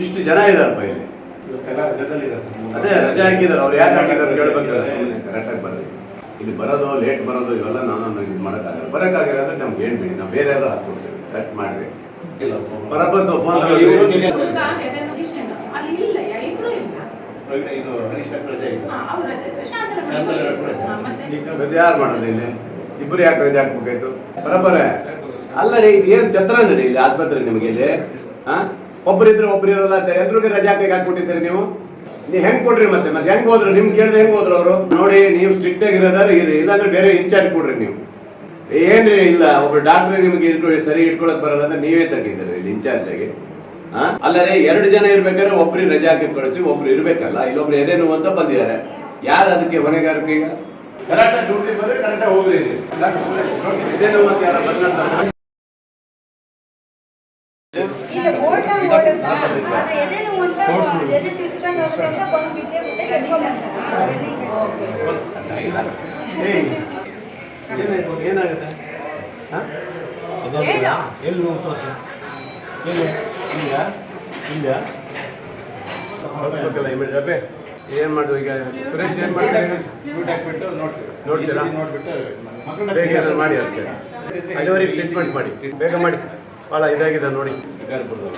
ಇಷ್ಟು ಜನ ಇದಾರಪ್ಪ ಇಲ್ಲಿ. ಇವತ್ತೆಲ್ಲ ಅದೇ ರಜೆ ಹಾಕಿದಾರೆ ಅವ್ರು ಯಾಕೆ ಹಾಕಿದಾರೆ ಕೇಳಬೇಕಾದ್ರೆ ಕರೆಕ್ಟಾಗಿ ಬರಲಿ. ಇಲ್ಲಿ ಬರೋದು ಲೇಟ್ ಬರೋದು ಇವೆಲ್ಲ ನಾನು ಇದು ಮಾಡೋಕ್ಕಾಗಲ್ಲ. ಬರೋಕ್ಕಾಗಲ್ಲ ಅಂದ್ರೆ ನಮ್ಗೆ ಏನು ಬಿಡಿ ನಾವು ಬೇರೆ ಯಾರು ಹಾಕ್ಕೊಡ್ತೇವೆ. ಕರೆಕ್ಟ್ ಮಾಡ್ರಿ. ಇಲ್ಲ ಬರಬಂದು ಫೋನ್ ಇದು ಯಾರು ಮಾಡೋದು ಇಲ್ಲಿ? ಇಬ್ಬರು ಯಾಕೆ ರಜೆ ಹಾಕ್ಬೇಕಾಯ್ತು? ಬರಬರೇ ಅಲ್ಲ ರೀ ಇದು ಏನು ಛತ್ರ ಅಂದ್ರೆ ಇಲ್ಲಿ ಆಸ್ಪತ್ರೆ ನಿಮಗೆ ಇಲ್ಲಿ? ಹಾ? ಒಬ್ರಿದ್ರೆ ಒಬ್ರು ಇರೋಲ್ಲ ಅಂತ ರಜಾ ಹಾಕಿ ಹಾಕ್ಬಿಟ್ಟಿದ್ದೀರಿ ನೀವು? ನೀವು ಹೆಂಗ್ ಕೊಡ್ರಿ ಮತ್ತೆ? ಮತ್ತೆ ಹೆಂಗ್ ಹೋದ್ರು? ನಿಮ್ ಕೇಳಿದ್ರೆ ಹೆಂಗ್ ಹೋದ್ರು ಅವರು? ನೋಡಿ, ನೀವು ಸ್ಟ್ರಿಕ್ಟ್ ಆಗಿರೋದಾದ್ರೆ ಇರಿ. ಇಲ್ಲಾಂದ್ರೆ ಬೇರೆ ಇನ್ಚಾರ್ಜ್ ಕೊಡ್ರಿ ನೀವು. ಏನ್ರಿ ಇಲ್ಲ, ಒಬ್ರು ಡಾಕ್ಟರ್ ನಿಮಗೆ ಇಟ್ಕೊಳ್ಳಿ ಸರಿ ಇಟ್ಕೊಳಕ್ ಬರಲ್ಲ ಅಂದ್ರೆ ನೀವೇ ತೆಗಿದ್ದೀರಿ ಇಲ್ಲಿ ಇನ್ಚಾರ್ಜ್ ಆಗಿ. ಹಾ ಅಲ್ಲದೆ ಎರಡು ಜನ ಇರ್ಬೇಕಾದ್ರೆ ಒಬ್ರಿಗೆ ರಜಾ ಹಾಕಿ ಕಳಿಸಿ, ಒಬ್ರು ಇರ್ಬೇಕಲ್ಲ. ಇಲ್ಲೊಬ್ರು ಎದೆ ನೋವು ಅಂತ ಬಂದಿದ್ದಾರೆ. ಯಾರು ಅದಕ್ಕೆ ಹೊಣೆಗಾರಿಕೆ ಈಗ? ಕರೆಕ್ಟಾಗಿ ಡ್ಯೂಟಿ ಬಂದ್ರೆ ಕರೆಕ್ಟಾಗಿ ಹೋಗ್ರಿ ಏನಾಗುತ್ತೆ. ಎಲ್ಲಿ ನೋವು ತೋರಿಸಿ ಎಲ್ಲಿ ಇಲ್ಲ ಇಲ್ಲ ಏನು ಮಾಡುದು ಈಗ ಸುರೇಶ್ ಏನ್ ಮಾಡ್ತಾರೆ ಫ್ಲೂಟ್ ಹಾಕ್ಬಿಟ್ಟು ನೋಡ್ತೀವಿ ನೋಡ್ತೀರಾ? ನೋಡ್ಬಿಟ್ಟು ಮಕ್ಕಳನ್ನ ಬೇಗ ಏನಾದ್ರು ಮಾಡಿ ಅಷ್ಟೇ ಅಲ್ಲಿವರೆಗೆ ಟ್ರೀಟ್ಮೆಂಟ್ ಮಾಡಿ ಬೇಗ ಮಾಡಿ ಭಾಳ ಇದಾಗಿದೆ ನೋಡಿ ಇದಾಗ್ಬಿಡ್ದು.